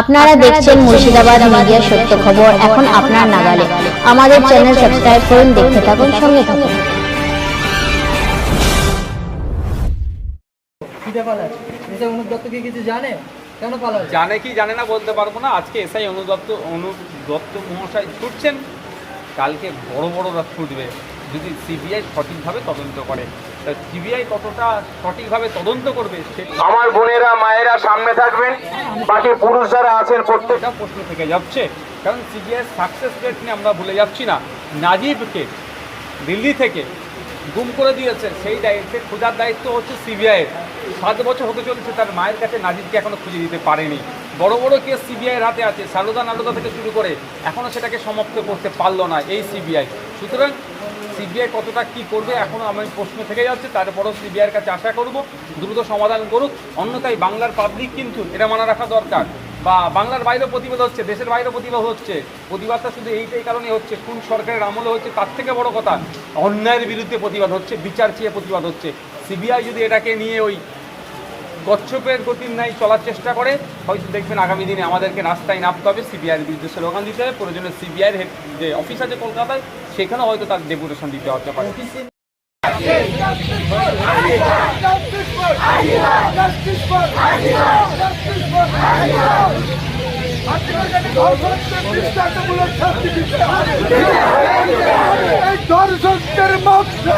আপনারা দেখছেন মুর্শিদাবাদ মিডিয়া সত্য খবর। এখন আপনার নাগালে আমাদের চ্যানেল সাবস্ক্রাইব করুন দেখতে থাকুন সঙ্গে থাকুন। জানে কেন পালাচ্ছে জানে কি জানে না বলতে পারব না। আজকে এসআই অনুদপ্ত অনুপ দত্ত মহাশয় ছুটছেন। কালকে বড় বড়রা ছুটবে যদি সিবিআই সঠিকভাবে তদন্ত করে। সিবিআই কতটা সঠিকভাবে তদন্ত করবে আমার বোনেরা মায়েরা সামনে থাকবেন। বাকি পুরুষ যারা আছেন প্রত্যেক এটা প্রশ্ন থেকে যাচ্ছে। কারণ সিবিআই সাকসেস রেট নিয়ে আমরা ভুলে যাচ্ছি না। নাজিবকে দিল্লি থেকে গুম করে দিয়েছে। সেই দায়িত্বে খোঁজার দায়িত্ব হচ্ছে সিবিআইয়ের সাত বছর হতে চলেছে তার মায়ের কাছে নাজিবকে এখনও খুঁজে দিতে পারেনি। বড় বড় কেস সিবিআইয়ের হাতে আছে। সারদা নারদা থেকে শুরু করে এখনও সেটাকে সমাপ্ত করতে পারল না এই সিবিআই। সুতরাং সিবিআই কতটা কি করবে এখনও আমি প্রশ্ন থেকে যাচ্ছে, তারপরও সিবিআইয়ের কাছে আশা করব, দ্রুত সমাধান করুক। অন্যথায় বাংলার পাবলিক কিন্তু এটা মানা রাখা দরকার। বা বাংলার বাইরেও প্রতিবাদ হচ্ছে, দেশের বাইরেও প্রতিবাদ হচ্ছে। প্রতিবাদটা শুধু এইটাই কারণে হচ্ছে, কোন সরকারের আমলে হচ্ছে তার থেকে বড় কথা, অন্যায়ের বিরুদ্ধে প্রতিবাদ হচ্ছে, বিচার চেয়ে প্রতিবাদ হচ্ছে। সিবিআই যদি এটাকে নিয়ে ওই কচ্ছপের গতির নাই চলার চেষ্টা করে। হয়তো দেখবেন আগামী দিনে আমাদেরকে রাস্তায় নামতে হবে, সিবিআইয়ের বিরুদ্ধে স্লোগান দিতে হবে, প্রয়োজনে সিবিআইয়ের হেড যে অফিস আছে কলকাতায় সেখানে হয়তো তার ডেপুটেশন দিতে হতে পারে। দর্শকদের মধ্যে